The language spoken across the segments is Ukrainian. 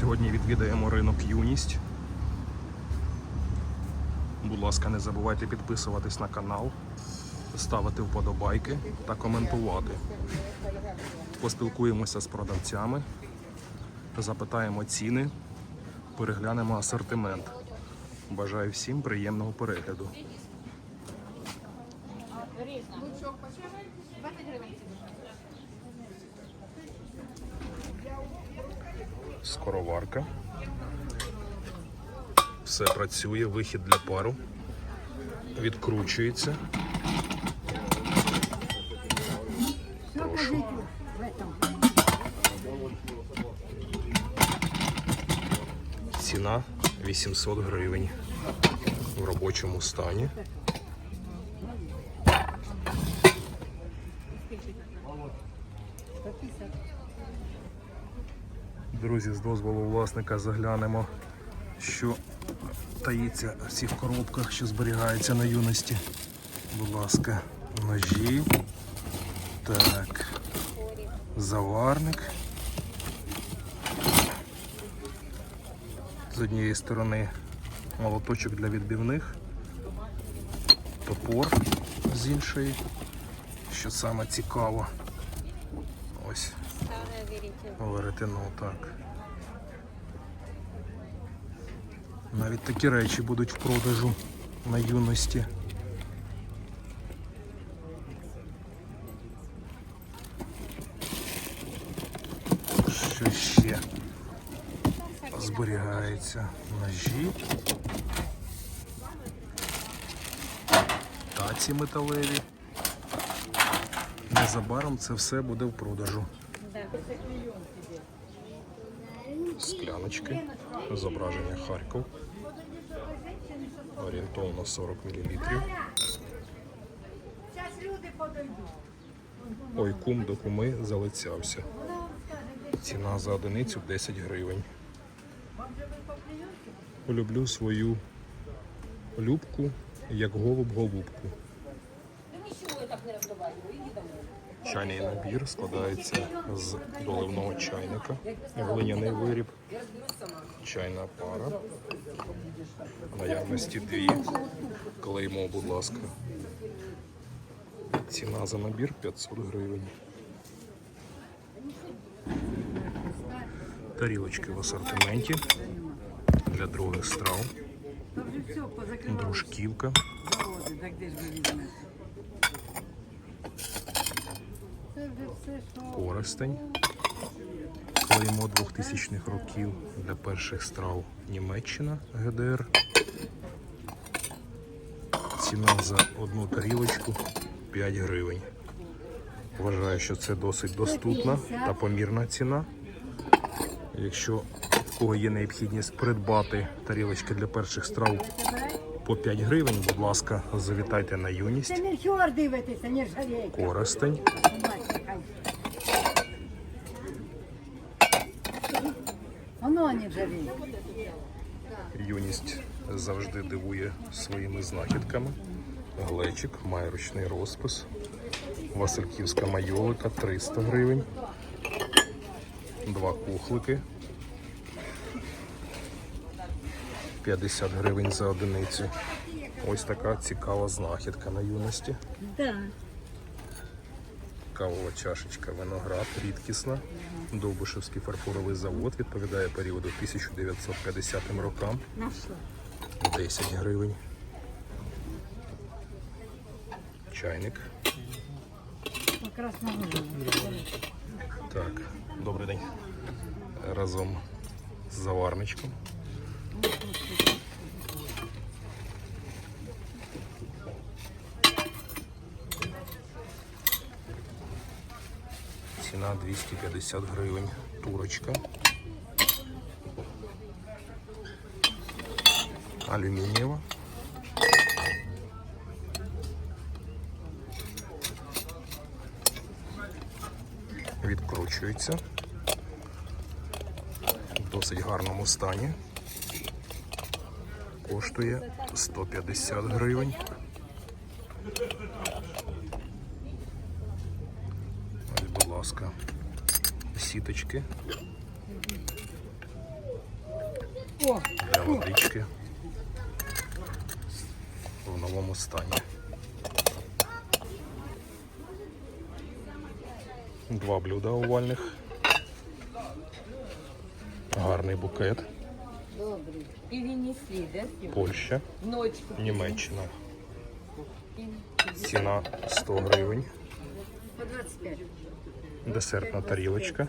сьогодні відвідаємо ринок Юність. Будь ласка, не забувайте підписуватись на канал, ставити вподобайки та коментувати. Поспілкуємося з продавцями, запитаємо ціни, переглянемо асортимент. Бажаю всім приємного перегляду. Скороварка. Все працює, вихід для пару. Відкручується. Прошу. Ціна 800 гривень в робочому стані. Друзі, з дозволу власника заглянемо, що таїться в цих коробках, що зберігається на юності. Будь ласка, ножі. Так. Заварник. З однієї сторони молоточок для відбивних, топор з іншої, що саме цікаво. Веретено так. Навіть такі речі будуть в продажу на юності. Що ще зберігається? Ножі. Таці металеві. Незабаром це все буде в продажу. Скляночки, зображення Харків. Орієнтовно 40 мл. Зараз люди подойдуть. Ой, кум до куми залицявся. Ціна за одиницю 10 гривень. Полюблю свою любку, як голуб голубку. Чайний набір складається з доливного чайника, глиняний виріб, чайна пара. Наявності дві. Клеймо, будь ласка. Ціна за набір 500 гривень. Тарілочки в асортименті для других страв. Дружківка. заводи, так де ж ви візьмете? Це вже все, що Коростень. Клеймо 2000-х років для перших страв Німеччина ГДР. Ціна за одну тарілочку 5 гривень. Вважаю, що це досить доступна та помірна ціна. Якщо в кого є необхідність придбати тарілочки для перших страв по 5 гривень, будь ласка, завітайте на юність. Це не дивитися, не жалійте. Коростень. Хай. Воно. Юність завжди дивує своїми знахідками. Глечик має ручний розпис. Васильківська майолика 300 гривень. Два кухлики. 50 гривень за одиницю. Ось така цікава знахідка на юності. Да. Кавова чашечка виноград рідкісна. Довбишевський фарфоровий завод відповідає періоду 1950 рокам. Нашла. 10 гривень. Чайник. Так, добрий день. Разом з заварничком. Ціна 250 гривень. Турочка. Алюмінієва. Відкручується. В досить гарному стані. Коштує 150 гривень. Ось, будь ласка, Сіточки для водички в новому стані. Два блюда овальних. Гарний букет. добрий. И винесли, да? Польща, Ночку. Німеччина. Ціна 100 гривень. Десертна тарілочка.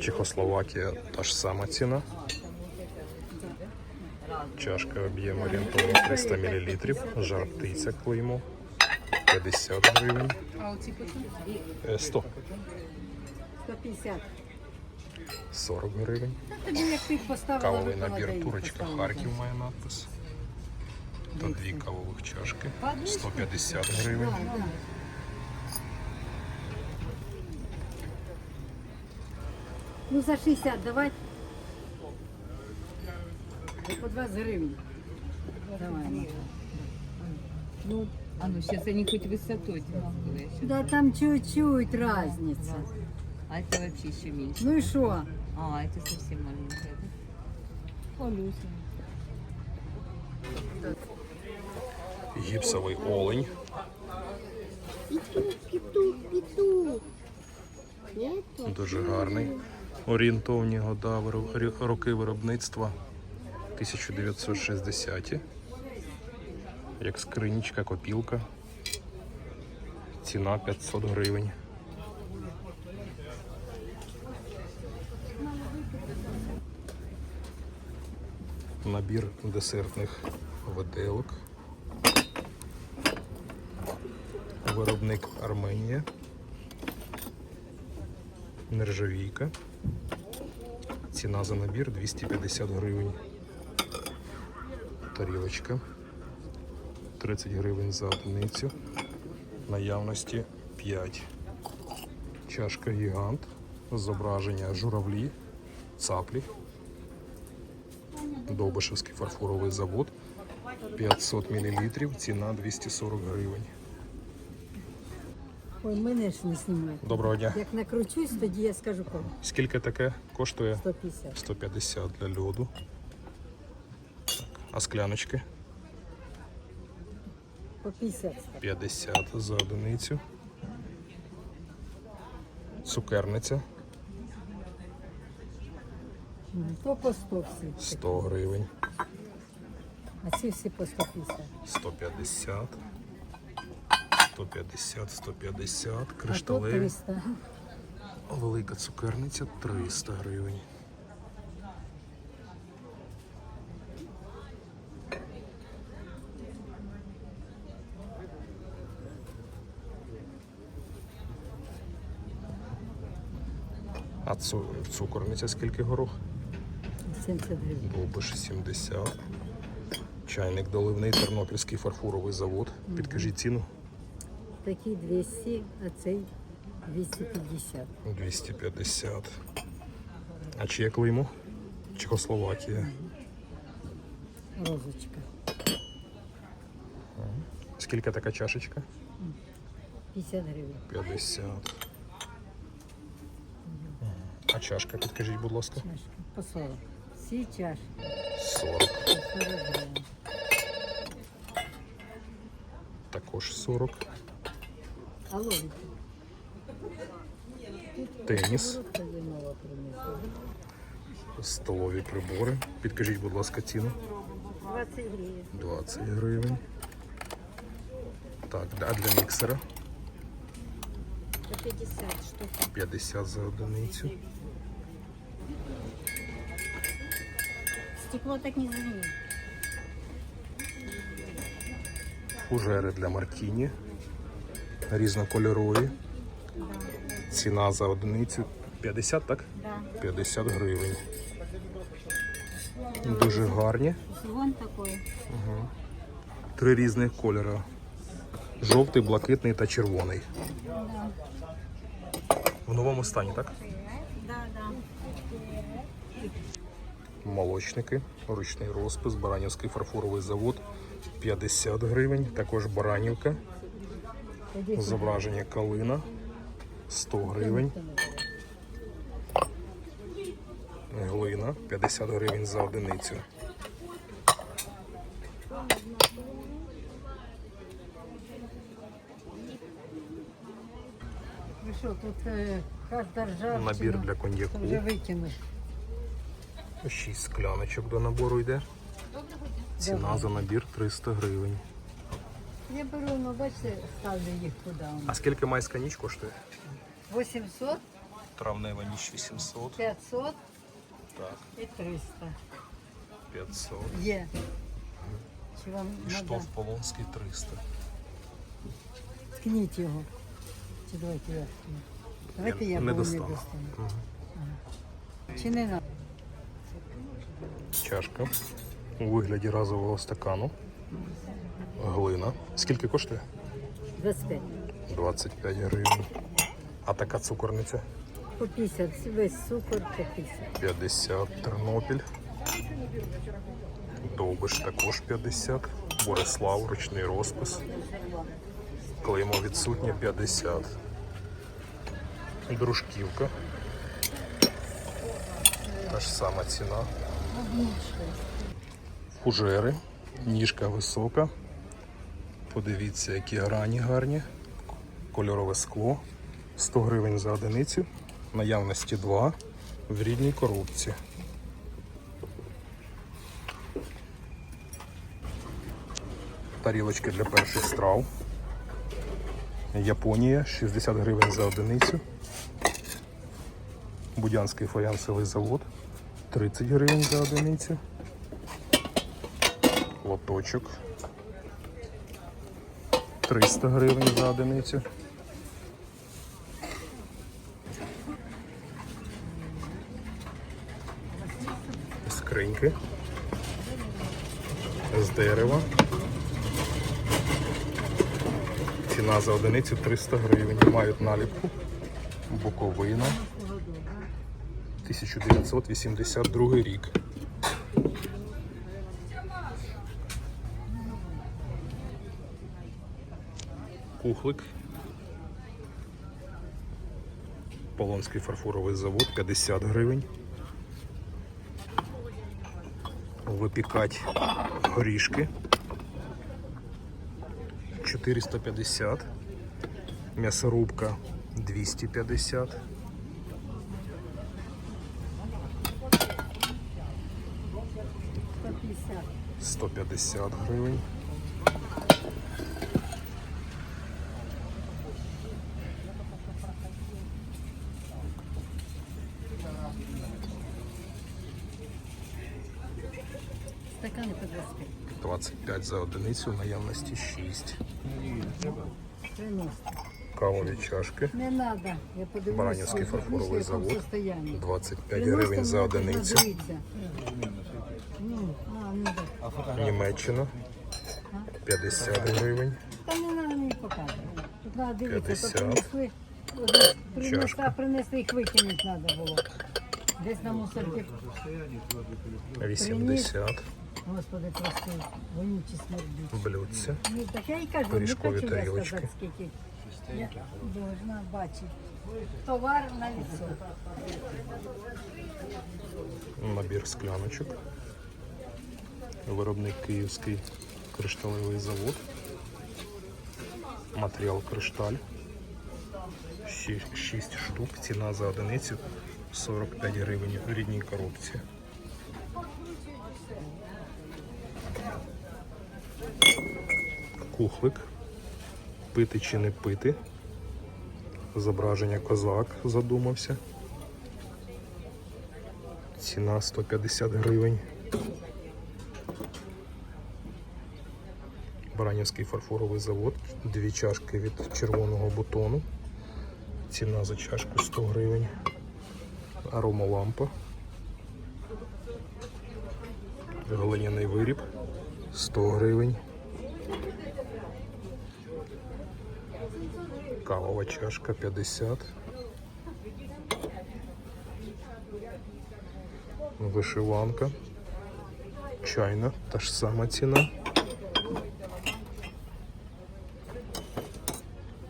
Чехословакія та ж сама ціна. Чашка об'єм орієнтовно 300 мл. Жар птиця клеймо 50 гривень. А оці потім? Е, 100 150. 40 гривень. Кавовий набір турочка. Харків має надпис. Та дві кавових чашки 150 гривень. Да, да. Ну за 60 давай. Да По 20 гривен. Давай. Маша. Ну, а ну сейчас они хоть высотой одинаковые. Щас. Да там чуть-чуть разница. А это вообще еще меньше. Ну и что? А, это совсем маленькая, да? Малюсенькая. Гіпсовий олень. Петух, петух. Нету? Дуже гарний. Орієнтовні года роки виробництва 1960-ті. Як скринічка, копілка. Ціна 500 гривень. Набір десертних виделок. Виробник Арменія. Нержавійка. Ціна за набір 250 гривень. Тарілочка. 30 гривень за одиницю. Наявності 5. Чашка гігант. Зображення журавлі, цаплі. Довбишевський фарфоровий завод. 500 мл. Ціна 240 гривень. Ой, мене ж не знімай. Доброго дня. Як накручусь, тоді я скажу кому. Скільки таке коштує? 150. 150 для льоду. Так. А скляночки? По 50. 50 за одиницю. Цукерниця То по 100 всі. 100 гривень, А ці всі по 150. 150, 150, 150, А то кришталеві. Велика цукерниця 300 гривень. А цу- цукорниця скільки горох? 70 гривень. Довбиш 70. Чайник доливний Тернопільський фарфоровий завод. Підкажіть ціну. Такий 200, а цей 250. 250. А чиє клеймо? Чехословакія. Розочка. Скільки така чашечка? 50 гривень. 50. А чашка, підкажіть, будь ласка. Чашка. По 40. Всі чашки 40. по 40 гривень. Також 40. Теніс. Столові прибори. Підкажіть, будь ласка, ціну. 20 гривень. 20 гривень. Так, а для міксера По 50 штук. 50 за одиницю. Стекло так не звенит. Фужери для мартіні. Різнокольорові. Ціна за одиницю 50, так? 50 гривень. Дуже гарні. Звон такой. Три різних кольори. Жовтий, блакитний та червоний. В новому стані, так? Молочники, ручний розпис, Баранівський фарфоровий завод 50 гривень. Також Баранівка. Зображення калина 100 гривень. 150 гривень за одиницю. Ви що, тут е, кожна ржавчина. Набір для Це коньяку. Вже викинеш. 6 скляночок до набору йде. Ціна за набір 300 гривень. Я беру, ну бачите, ставлю їх куди. А скільки майська ніч коштує? 800, Травнева ніч 800. 500 Так, і 300. 500. Є. Чи вам І надо? штоф полонський 300. Ткніть його. Чи давайте я ткну. Давайте я, не достану. достану. Чи не надо? Чашка у вигляді разового стакану. Глина. Скільки коштує? 25. 25 гривень. А така цукорниця? По 50. Весь цукор по 50. 50 Тернопіль. Довбиш також 50. Борислав, ручний розпис. Клеймо відсутнє 50. Дружківка. Та ж сама ціна. Фужери. Ніжка висока. Подивіться, які грані гарні. Кольорове скло. 100 гривень за одиницю. Наявності 2 в рідній коробці. Тарілочки для перших страв. Японія 60 гривень за одиницю. Будянський фаянсовий завод 30 гривень за одиницю. Лоточок 300 гривень за одиницю. Скриньки з дерева. Ціна за одиницю 300 гривень. Мають наліпку. Буковина. 1982 рік. Кухлик. Полонський фарфоровий завод 50 гривень. Випікать горішки 450. М'ясорубка 250. По 50. 150 гривень. Стакани по 25. 25 за одиницю, наявності 6. 90. Кавові чашки. Не надо. Я подивлюсь. Баранівський фарфоровий завод. состоянні. 25 гривень за одиницю. Ну. Німеччина 50 гривень. Та не треба мені показувати. Тут треба дивитися, то принесли, от Чашка. принесли, їх викинути треба було. Десь на мусорці. 80 Господи, прости, вонючі смердють. блюдце. Ну, так я і кажу, не Пиріжкові хочу я тарілочки. сказати, скільки. Я должна бачити. Товар на лицо. Набір скляночок. Виробник Київський кришталевий завод. Матеріал кришталь. 6 штук. Ціна за одиницю 45 гривень в рідній коробці. Кухлик. Пити чи не пити. Зображення козак задумався. Ціна 150 гривень. Баранівський фарфоровий завод. Дві чашки від червоного бутону. Ціна за чашку 100 гривень. Аромалампа. Глиняний виріб 100 гривень. Кавова чашка 50. Вишиванка. Чайна, та ж сама ціна.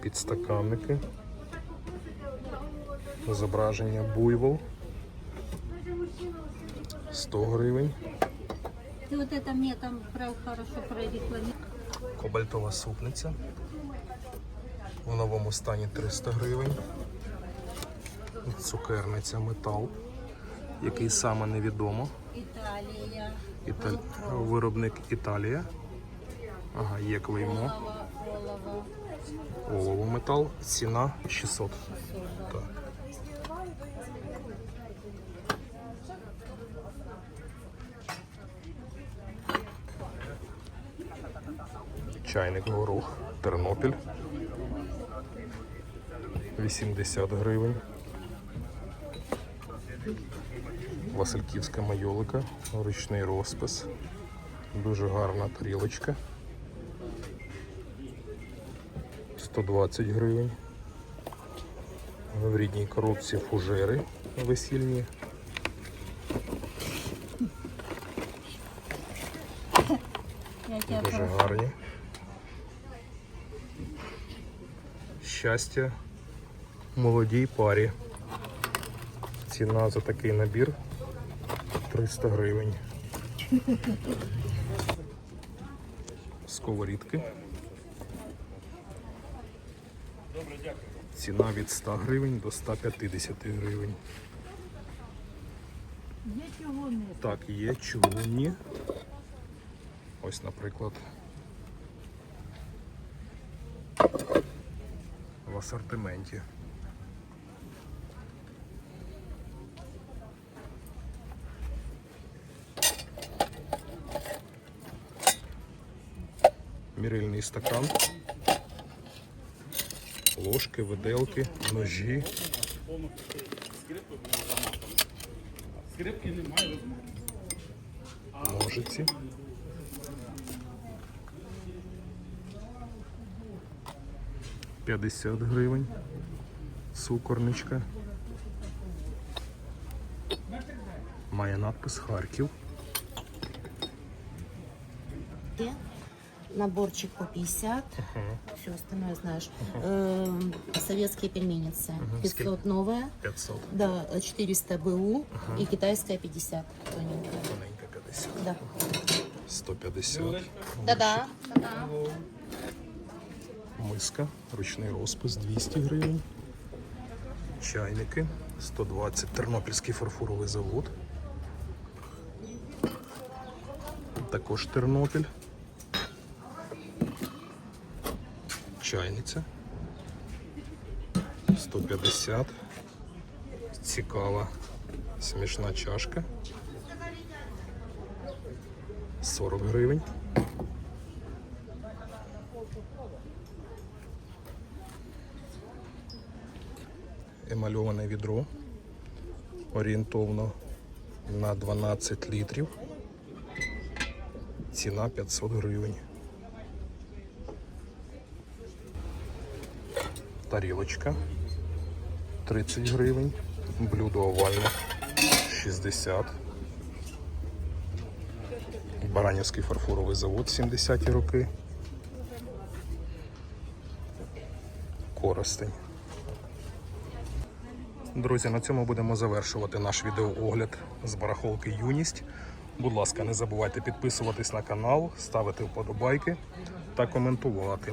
Підстаканники. Зображення буйвол. 100 гривень. Ты вот это мне там хорошо прорекламировал. Кобальтова супниця. У новому стані 300 гривень. Цукерниця метал, який саме невідомо. Италия. Італь... Виробник Італія. Ага, є клеймо. Олово метал. Ціна 600. Так. Чайник горох. Тернопіль. 80 гривень. Васильківська майолика, ручний розпис. Дуже гарна тарілочка. 120 гривень. В рідній коробці фужери весільні. Дуже гарні. Щастя молодій парі. Ціна за такий набір 300 гривень. Сковорідки. Ціна від 100 гривень до 150 гривень. Є не Так, є чугунні. Ось, наприклад. В асортименті. Мірильний стакан. Ложки, виделки, ножі. Ножиці. П'ятдесят гривень. Цукорничка. Має надпис Харків. Наборчик по 50, все остальное знаешь. Эм, Советские пельменницы, 500 новая, 500. да, 400 БУ и китайская 50 тоненькая. Тоненька 50. Да. 150. Да-да. Миска, ручний розпис 200 гривень. Чайники 120. Тернопільський фарфоровий завод. Також Тернопіль. Чайниця. 150. Цікава смішна чашка. 40 гривень. емальоване відро орієнтовно на 12 літрів. Ціна 500 гривень. Тарілочка 30 гривень. Блюдо овальне 60. Баранівський фарфоровий завод 70-ті роки. Коростень. Друзі, на цьому будемо завершувати наш відеоогляд з барахолки Юність. Будь ласка, не забувайте підписуватись на канал, ставити вподобайки та коментувати.